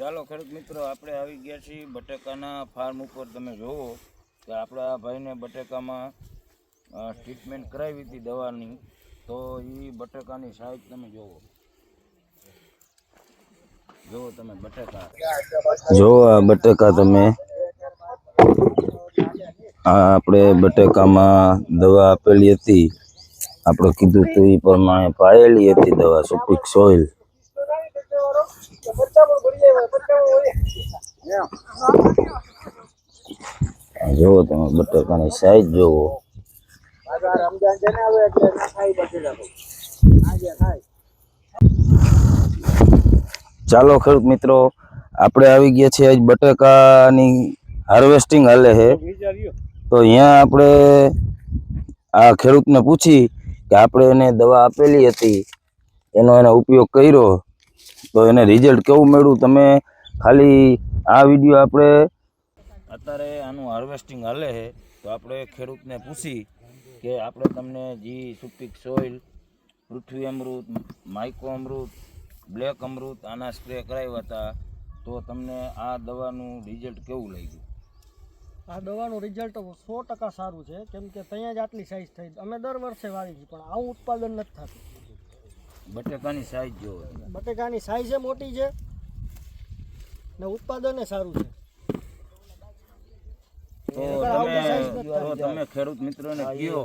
ચાલો ખેડૂત મિત્રો, આપણે આવી ગયા છીએ બટેકાના ફાર્મ ઉપર. તમે જોવો કે આપણા આ ભાઈને બટેકામાં ટ્રીટમેન્ટ કરાવી હતી દવાની. તો એ બટેકાની સાઈઝ તમે જોવો જોવો તમે બટેકા. જોવો આ બટેકા તમે. આ આપણે બટેકામાં દવા આપેલી હતી. આપણે કીધું હતું એ પ્રમાણે પાયેલી હતી દવા, સુપિક સોઇલ જોવો તમે બટાકાની સાઈઝ જોવો ચાલો ખેડૂત મિત્રો આપણે આવી ગયા છીએ આજ બટાકાની હાર્વેસ્ટિંગ હાલે છે. તો અહીંયા આપણે આ ખેડૂતને પૂછી કે આપણે એને દવા આપેલી હતી એનો એને ઉપયોગ કર્યો. તો એને રિઝલ્ટ કેવું મળ્યું? તમે ખાલી આ વીડિયો આપણે અત્યારે આનું હાર્વેસ્ટિંગ હાલે છે. તો આપણે ખેડૂતને પૂછી કે આપણે તમને જી સુપિક સોઇલ પૃથ્વી અમૃત માઇકો અમૃત બ્લેક અમૃત આના સ્પ્રે કરાવ્યા હતા. તો તમને આ દવાનું રિઝલ્ટ કેવું લાગ્યું? આ દવાનું રિઝલ્ટ સો ટકા સારું છે. કેમ કે ત્યાં જ આટલી સાઇઝ થઈ. અમે દર વર્ષે વાવી છીએ પણ આવું ઉત્પાદન નથી થતું. બટેકાની સાઈઝ જો બટેકાની સાઈઝ મોટી છે. ને ઉત્પાદન સારું છે. તમે ખેડૂત મિત્રોને કહો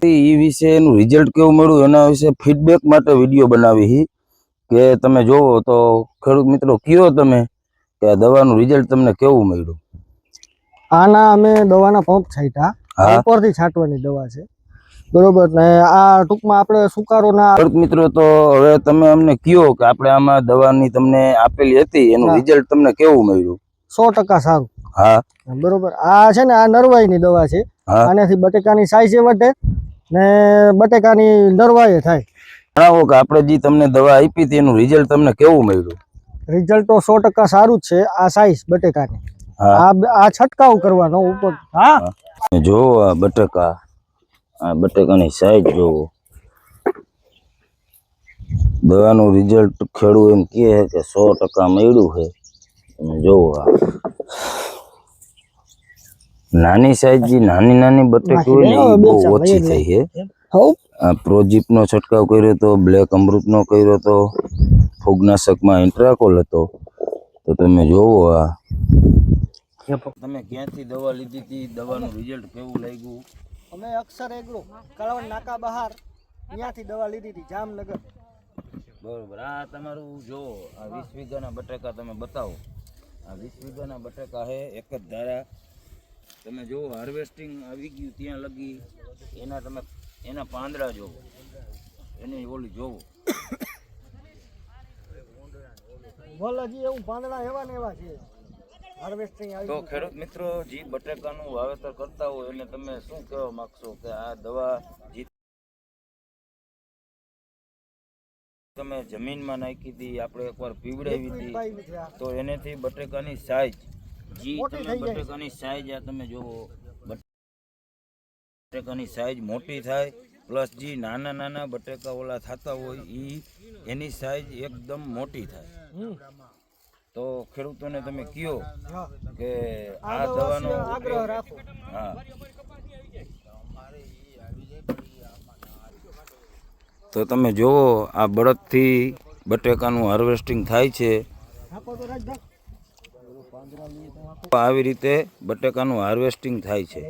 કે એ વિશે એનું રિઝલ્ટ કેવું મળ્યું એના વિશે ફીડબેક માટે વીડિયો બનાવી હી. કે તમે જોવો તો ખેડૂત મિત્રો કયો તમે કે આ દવાનું રિઝલ્ટ તમને કેવું મળ્યું? આના અમે દવાના પંપ છાંટ્યા. ઉપરથી છાંટવાની દવા છે. બરોબર. ને આ ટૂંકમાં આપણે સુકારો ના ખેડૂત મિત્રો તો હવે તમે અમને કયો કે આપણે આમાં દવાની તમને આપેલી હતી એનું રિઝલ્ટ તમને કેવું મળ્યું? સો ટકા સારું. હા. બરોબર. આ છે ને આ નરવાઈની દવા છે. આનાથી બટેકાની સાઈઝે વધે ને બટેકાની નરવાઈ થાય. જણાવો કે આપણે જે તમને દવા આપી હતી એનું રિઝલ્ટ તમને કેવું મળ્યું? રિઝલ્ટ તો સો ટકા સારું જ છે આ સાઈઝ બટેકાની. આ આ છંટકાવ કરવાનો ઉપર. હા. જો આ બટેકા. આ બટેકાની સાઈઝ જોવો. દવાનું રિઝલ્ટ ખેડૂત એમ કહે છે કે સો ટકા મળ્યું છે. તમે જોવો આ. નાની સાઈઝ જે નાની નાની બટેકી હોય ને એ બહુ ઓછી થઈ છે. આ આ પ્રોજીપનો છંટકાવ કર્યો તો બ્લેક અમૃતનો કર્યો તો ફૂગનાશકમાં ઇન્ટ્રાકોલ હતો. તો તમે જોવો આ. તમે ક્યાંથી દવા લીધી હતી? દવાનું રિઝલ્ટ કેવું લાગ્યું? અમે અક્ષર એગ્રો કળવણ નાકા બહાર ત્યાંથી દવા લીધી હતી જામનગર. બરોબર. આ તમારું જો આ વીસ વીઘાના બટાકા તમે બતાવો. આ વીસ વીઘાના બટાકા હે એક જ ધારા. તમે જુઓ હાર્વેસ્ટિંગ આવી ગયું ત્યાં લગી. એના તમે એના પાંદડા જોવો એની ઓલી જોવો. બોલ હજી એવું પાંદડા એવા ને એવા છે. તો ખેડૂત મિત્રો જે બટેકાનું વાવેતર કરતા હોય એને તમે શું કહેવા માંગશો કે આ દવા જે તમે જમીનમાં નાખી હતી આપણે એકવાર પીવડાવી હતી. તો એનેથી બટેકાની સાઈઝ જી તમે. બટેકાની સાઈઝ આ તમે જોવો બટેકાની સાઈઝ મોટી થાય પ્લસ જે નાના નાના બટેકા ઓલા થતા હોય એ એની સાઈઝ એકદમ મોટી થાય. તો ખેડૂતોને તમે કયો કે આ દવાનો આગ્રહ રાખો. હા. તો તમે જોવો આ બળદથી બટેકાનું હાર્વેસ્ટિંગ થાય છે. આવી રીતે બટેકાનું હાર્વેસ્ટિંગ થાય છે.